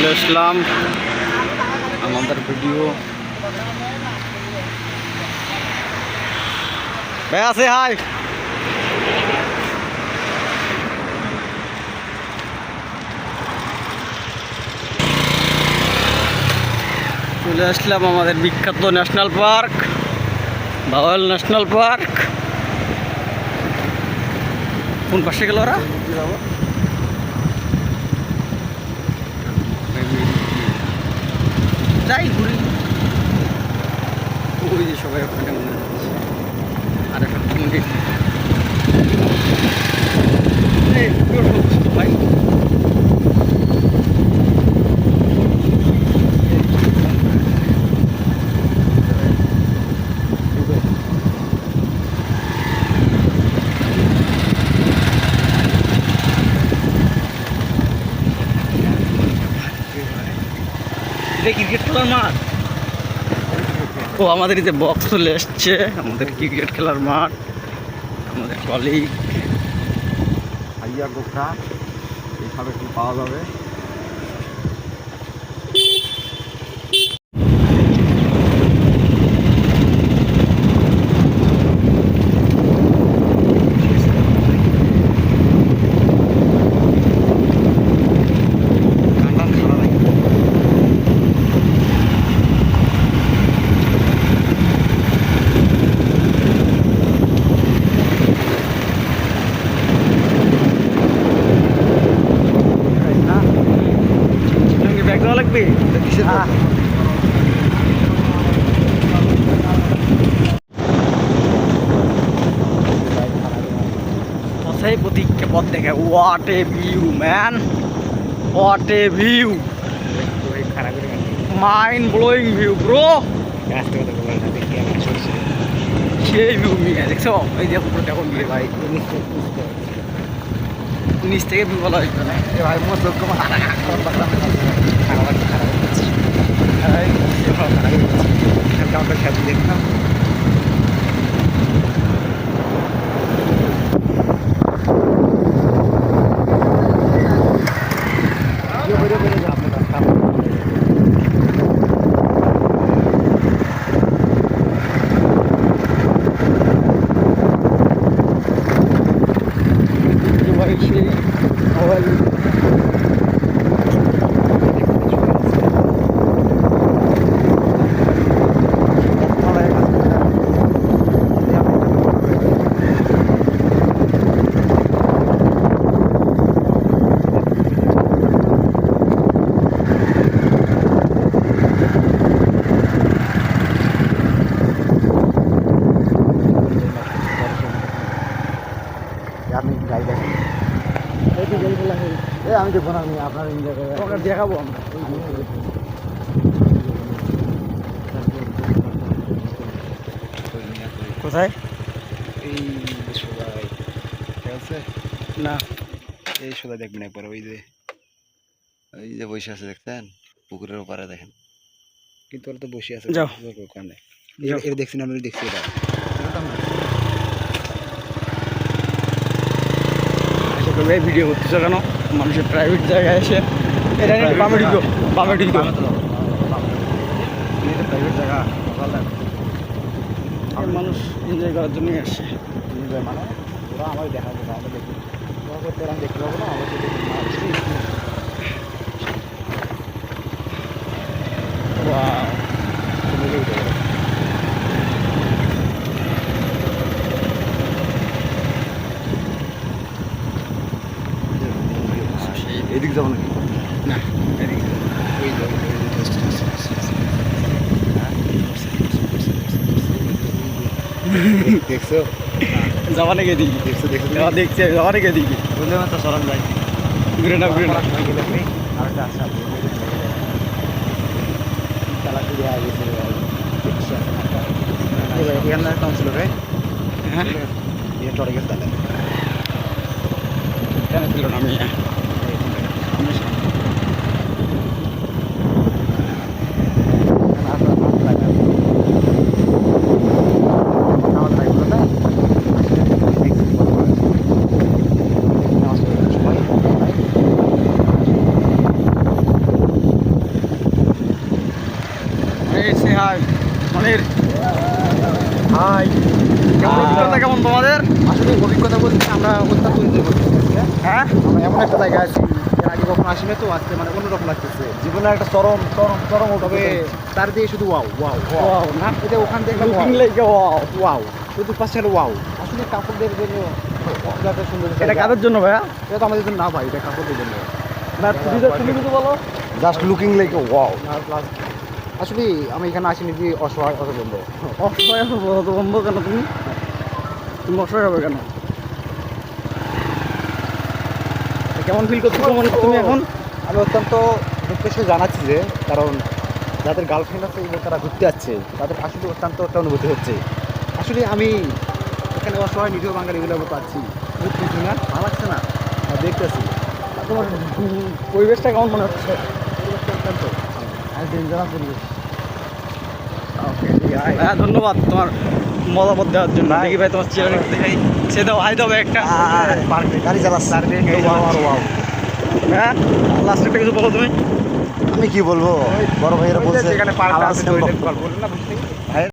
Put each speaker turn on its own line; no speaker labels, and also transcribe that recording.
চলে আসলাম। আমাদের ভিডিও আছে হাই চলে আসলাম আমাদের বিখ্যাত national park Bhawal national park কোন পাশে গেল ওরা? যাই ঘুরি। ওই যে সবাই ওখানে মনে হচ্ছে। আর একটা মন্দির ভাই এটা ক্রিকেট খেলার মাঠ? ও, আমাদের এই যে বক্স চলে এসছে আমাদের ক্রিকেট খেলার মাঠ। আমাদের কলিগ
গোখা এইভাবে একটু পাওয়া যাবে? কিসের
হ্যাঁ। কথাই প্রতীককে পথ দেখে? What a view man what a view mind blowing view bro সেই ভিউ নিয়ে দেখছ? এই যে উপরে দেখো নিয়ে ভাই নিচ থেকে হইতো না
ভাই মোর লোক đấy, cảm ơn các
bạn đã theo dõi
আপনি গাড়ি দেখেন এই আমি দেখব না আমি আপনার এনজয় করে
দেখাবো আমরা। কোথায়?
এই সবাই ঠিক আছে?
না।
এই সবাই দেখবেন একবার ওই যে ওই যে বসে আছে দেখছেন? পুকুরের ওপারে দেখেন। কিন্তু ওরা তো বসে আছে
যাও।
ওখানে। দেখছি না আমি দেখছি এটা
আচ্ছা ভিডিও করতেছো কেন? মানুষের প্রাইভেট জায়গায় এসে এটা নিয়ে বামে ঢুকো বামে ঢুকো
প্রাইভেট জায়গা
মানুষ এনজয় করার জন্যই আসে।
এনজয় মানে? ওরা আমার দেখা যাবে আমরা দেখি করতে আমি দেখতে পাবো না আমার তো দেখতে না আসছি।
Wow.
তুমি কি করবে? এদিক যাব নাকি?
না
যাব। দেখছ
যাওয়া নাকি দিকে
দেখছ দেখছ
দেখছে। যাওয়া নাকি দিকে
বললে তো সরল যাই
ঘুরে না ঘুরে না
আরেকটা হয়ে এখানে কাউন্সিল রে?
হ্যাঁ?
টরে গেছে তাহলে
কেন ছিল না আমি। আমি সে হাই। মনির।
হাই।
কেমন অভিজ্ঞতা কেমন তোমাদের?
আসলে অভিজ্ঞতা বলতে আমরা অত্যন্ত এনজয় করতেছি।
হ্যাঁ?
আমরা এমন একটা জায়গায় আছি আগে কখনো আসিনি তো আজকে মানে অন্যরকম লাগতেছে।
জীবনে একটা চরম চরম চরম
তবে তার দিয়ে শুধু ওয়াও ওয়াও
ওয়াও না?
এটা ওখান থেকে
ওয়াও
ওয়াও শুধু পাশে ওয়াও আসলে কাপড়দের জন্য সুন্দর
এটা কাদের জন্য ভাইয়া?
এটা তো আমাদের জন্য না ভাই এটা কাপড়দের জন্য।
না তুমি তুমি বলো।
জাস্ট লুকিং লাইক ওয়াও
না প্লাস আসলে আমি এখানে আসিনি যে অসহায় অসবন্ধ
অসহায় বন্ধ কেন তুমি? তুমি অসহায় হবে কেন? কেমন ফিল করছ মনে? তুমি এখন?
আমি অত্যন্ত দুঃখের সাথে জানাচ্ছি যে কারণ যাদের গার্লফ্রেন্ড আছে এবং তারা ঘুরতে যাচ্ছে তাদের আসলে অত্যন্ত একটা অনুভূতি হচ্ছে। আসলে আমি এখানে অসহায় নিরীহ বাঙালিগুলোর মতো আছি। বুঝতেছি না ভালো লাগছে না? আর দেখতেছি।
তোমার পরিবেশটা কেমন মনে হচ্ছে?
পরিবেশটা অত্যন্ত।
হ্যাঁ ধন্যবাদ তোমার মতামত দেওয়ার জন্য। দেখি ভাই তোমার চেয়ার দেখাই সে দাও হাই দেবে একটা।
গাড়ি চালাচ্ছে
হ্যাঁ লাস্ট একটা কিছু বলো তুমি।
আমি কি বলব? বড় ভাইয়েরা বলছে
এখানে পার্ক আছে